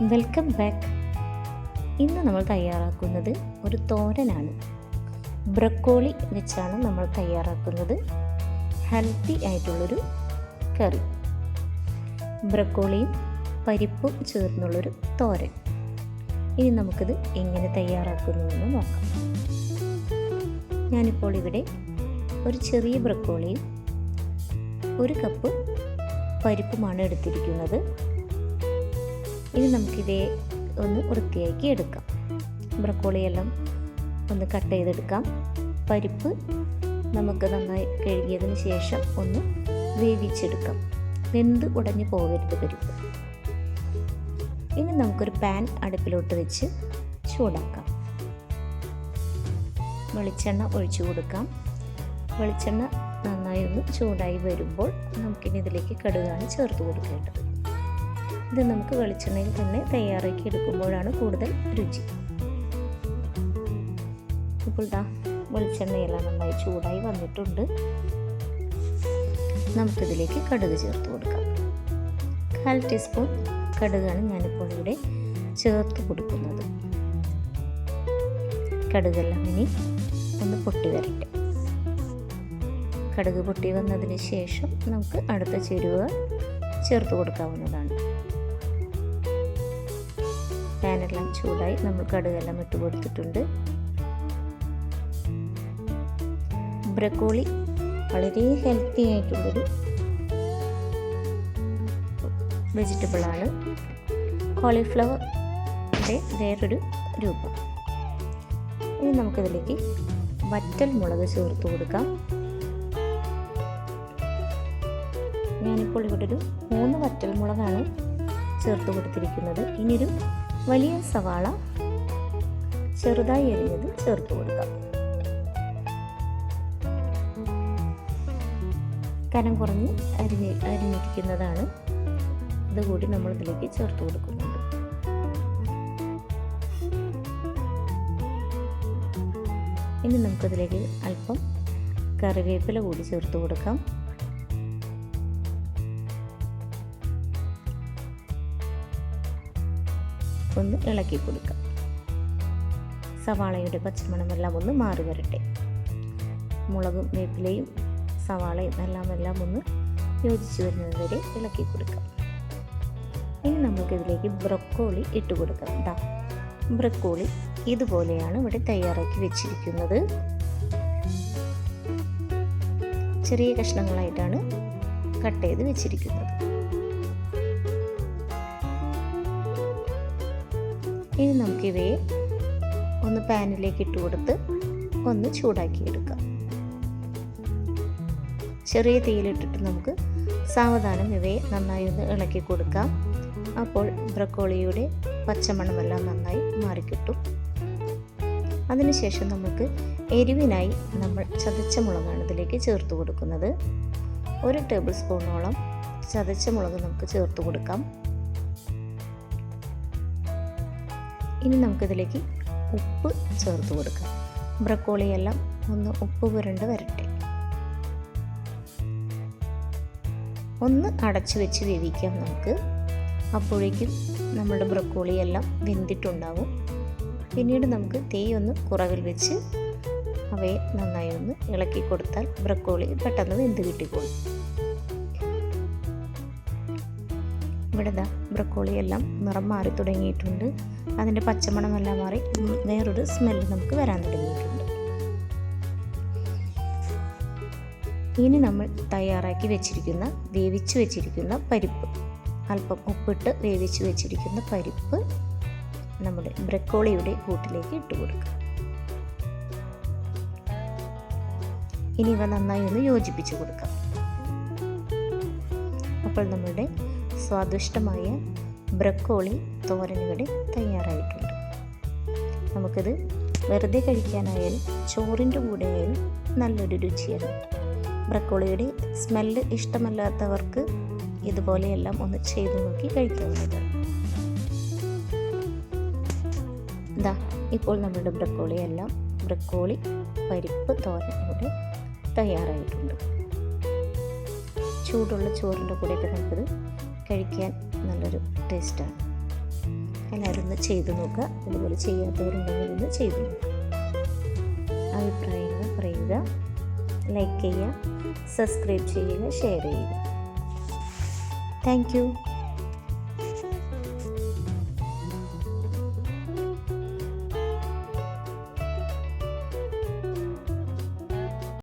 Welcome back ഇന്ന് നമ്മൾ തയ്യാറാക്കുന്നത് ഒരു തോരനാണ്. ബ്രക്കോളി വെച്ചാണ് നമ്മൾ തയ്യാറാക്കുന്നത്. ഹെൽത്തി ആയിട്ടുള്ളൊരു കറി. ബ്രക്കോളിയും പരിപ്പും ചേർന്നുള്ളൊരു തോരൻ. ഇനി നമുക്കിത് എങ്ങനെ തയ്യാറാക്കുന്നുവെന്ന് നോക്കാം. ഞാനിപ്പോൾ ഇവിടെ ഒരു ചെറിയ ബ്രക്കോളിയും ഒരു കപ്പ് പരിപ്പുമാണ് എടുത്തിരിക്കുന്നത്. ഇനി നമുക്കിതേ ഒന്ന് വൃത്തിയാക്കി എടുക്കാം. ബ്രക്കോളിയെല്ലാം ഒന്ന് കട്ട് ചെയ്തെടുക്കാം. പരിപ്പ് നമുക്ക് നന്നായി കഴുകിയതിന് ശേഷം ഒന്ന് വേവിച്ചെടുക്കാം. വെന്ത് ഉടഞ്ഞു പോകരുത് പരിപ്പ്. ഇനി നമുക്കൊരു പാൻ അടുപ്പിലോട്ട് വെച്ച് ചൂടാക്കാം. വെളിച്ചെണ്ണ ഒഴിച്ചു കൊടുക്കാം. വെളിച്ചെണ്ണ നന്നായി ഒന്ന് ചൂടായി വരുമ്പോൾ നമുക്കിനി ഇതിലേക്ക് കടുകാണ് ചേർത്ത് കൊടുക്കേണ്ടത്. ഇത് നമുക്ക് വെളിച്ചെണ്ണയിൽ തന്നെ തയ്യാറാക്കി എടുക്കുമ്പോഴാണ് കൂടുതൽ രുചി. ഇപ്പോൾ ദാ വെളിച്ചെണ്ണയെല്ലാം നന്നായി ചൂടായി വന്നിട്ടുണ്ട്. നമുക്കിതിലേക്ക് കടുക് ചേർത്ത് കൊടുക്കാം. കാൽ ടീസ്പൂൺ കടുകാണ് ഞാനിപ്പോൾ ഇവിടെ ചേർത്ത് കൊടുക്കുന്നത്. കടുകെല്ലാം ഇനി ഒന്ന് പൊട്ടി വരട്ടെ. കടുക് പൊട്ടി വന്നതിന് ശേഷം നമുക്ക് അടുത്ത ചേരുവ ചേർത്ത് കൊടുക്കാവുന്നതാണ്. പാനെല്ലാം ചൂടായി നമ്മൾ കടുകെല്ലാം ഇട്ട് കൊടുത്തിട്ടുണ്ട്. ബ്രക്കോളി വളരെ ഹെൽത്തി ആയിട്ടുള്ളൊരു വെജിറ്റബിളാണ് കോളിഫ്ലവറിന്റെ വേറൊരു രൂപം. ഇനി നമുക്കിതിലേക്ക് വറ്റൽ മുളക് ചേർത്ത് കൊടുക്കാം. ഞാനിപ്പോൾ ഇവിടെ ഒരു മൂന്ന് വറ്റൽ മുളകാണ് ചേർത്ത് കൊടുത്തിരിക്കുന്നത്. ഇനിയൊരു വലിയ സവാള ചെറുതായി എരിഞ്ഞത് ചേർത്ത് കൊടുക്കാം. കനം കുറഞ്ഞ് അരിഞ്ഞ് അരിഞ്ഞിരിക്കുന്നതാണ്. അതുകൂടി നമ്മൾ ഇതിലേക്ക് ചേർത്ത് കൊടുക്കുന്നുണ്ട്. ഇനി നമുക്കതിലേക്ക് അല്പം കറിവേപ്പില കൂടി ചേർത്ത് കൊടുക്കാം. ഒന്ന് ഇളക്കി കൊടുക്കാം. സവാളയുടെ പച്ചമണം എല്ലാം ഒന്ന് മാറി വരട്ടെ. മുളകും വേപ്പിലയും സവാളയും എല്ലാം എല്ലാം ഒന്ന് യോജിച്ച് വരുന്നത് വരെ ഇളക്കി കൊടുക്കാം. ഇനി നമുക്കിതിലേക്ക് ബ്രക്കോളി ഇട്ട് കൊടുക്കാം ദാ ബ്രക്കോളി ഇതുപോലെയാണ് ഇവിടെ തയ്യാറാക്കി വെച്ചിരിക്കുന്നത്. ചെറിയ കഷ്ണങ്ങളായിട്ടാണ് കട്ട് ചെയ്ത് വെച്ചിരിക്കുന്നത്. ഇനി നമുക്കിവയെ ഒന്ന് പാനിലേക്ക് ഇട്ട് കൊടുത്ത് ഒന്ന് ചൂടാക്കി എടുക്കാം ചെറിയ തീയിലിട്ടിട്ട് നമുക്ക് സാവധാനം ഇവയെ നന്നായി ഒന്ന് ഇളക്കി കൊടുക്കാം. അപ്പോൾ ബ്രക്കോളിയുടെ പച്ചമണമെല്ലാം നന്നായി മാറിക്കിട്ടും. അതിനുശേഷം നമുക്ക് എരിവിനായി നമ്മൾ ചതച്ച മുളകാണ് ഇതിലേക്ക് ചേർത്ത് കൊടുക്കുന്നത്. ഒരു ടേബിൾ സ്പൂണോളം ചതച്ച മുളക് നമുക്ക് ചേർത്ത് കൊടുക്കാം. ഇനി നമുക്കിതിലേക്ക് ഉപ്പ് ചേർത്ത് കൊടുക്കാം. ബ്രക്കോളിയെല്ലാം ഒന്ന് ഉപ്പ് പുരണ്ട് വരട്ടെ. ഒന്ന് അടച്ചു വെച്ച് വേവിക്കാം നമുക്ക്. അപ്പോഴേക്കും നമ്മുടെ ബ്രക്കോളിയെല്ലാം വെന്തിട്ടുണ്ടാവും. പിന്നീട് നമുക്ക് തീ ഒന്ന് കുറവിൽ വെച്ച് അവയെ നന്നായി ഒന്ന് ഇളക്കി കൊടുത്താൽ ബ്രക്കോളി പെട്ടെന്ന് വെന്ത് കിട്ടിക്കോളും. ഇവിടെ ഇതാ ബ്രക്കോളി എല്ലാം നിറം മാറി തുടങ്ങിയിട്ടുണ്ട്. അതിന്റെ പച്ചമണമെല്ലാം മാറി വേറൊരു സ്മെല്ല് നമുക്ക് വരാൻ തുടങ്ങിയിട്ടുണ്ട്. ഇനി നമ്മൾ തയ്യാറാക്കി വെച്ചിരിക്കുന്ന വേവിച്ച് വെച്ചിരിക്കുന്ന പരിപ്പ്. അല്പം ഉപ്പിട്ട് വേവിച്ച് വെച്ചിരിക്കുന്ന പരിപ്പ് നമ്മുടെ ബ്രക്കോളിയുടെ കൂട്ടിലേക്ക് ഇട്ട് കൊടുക്കുക ഇനി ഇവ നന്നായി ഒന്ന് യോജിപ്പിച്ച് കൊടുക്കാം. അപ്പോൾ നമ്മളുടെ സ്വാദിഷ്ടമായ ബ്രക്കോളി തോരൻ ഇവിടെ തയ്യാറായിട്ടുണ്ട്. നമുക്കിത് വെറുതെ കഴിക്കാനായാലും ചോറിന്റെ കൂടെ ആയാലും നല്ലൊരു രുചിയാണ്. ബ്രക്കോളിയുടെ സ്മെല്ല് ഇഷ്ടമല്ലാത്തവർക്ക് ഇതുപോലെയെല്ലാം ഒന്ന് ചെയ്ത് നോക്കി കഴിക്കാവുന്നതാണ്. ഇതാ ഇപ്പോൾ നമ്മുടെ ബ്രക്കോളി എല്ലാം ബ്രക്കോളി പരിപ്പ് തോരൻ ഇവിടെ തയ്യാറായിട്ടുണ്ട്. ചൂടുള്ള ചോറിന്റെ കൂടെയൊക്കെ നമുക്കിത് കഴിക്കാൻ നല്ലൊരു ടേസ്റ്റാണ്. എല്ലാവരും ഒന്ന് ചെയ്തു നോക്കുക. ഇതുപോലെ ചെയ്യാത്തവരുണ്ടെങ്കിൽ ഒന്ന് ചെയ്തു നോക്കുക. അഭിപ്രായങ്ങൾ പറയുക. ലൈക്ക് ചെയ്യുക. സബ്സ്ക്രൈബ് ചെയ്യുക. ഷെയർ ചെയ്യുക. താങ്ക്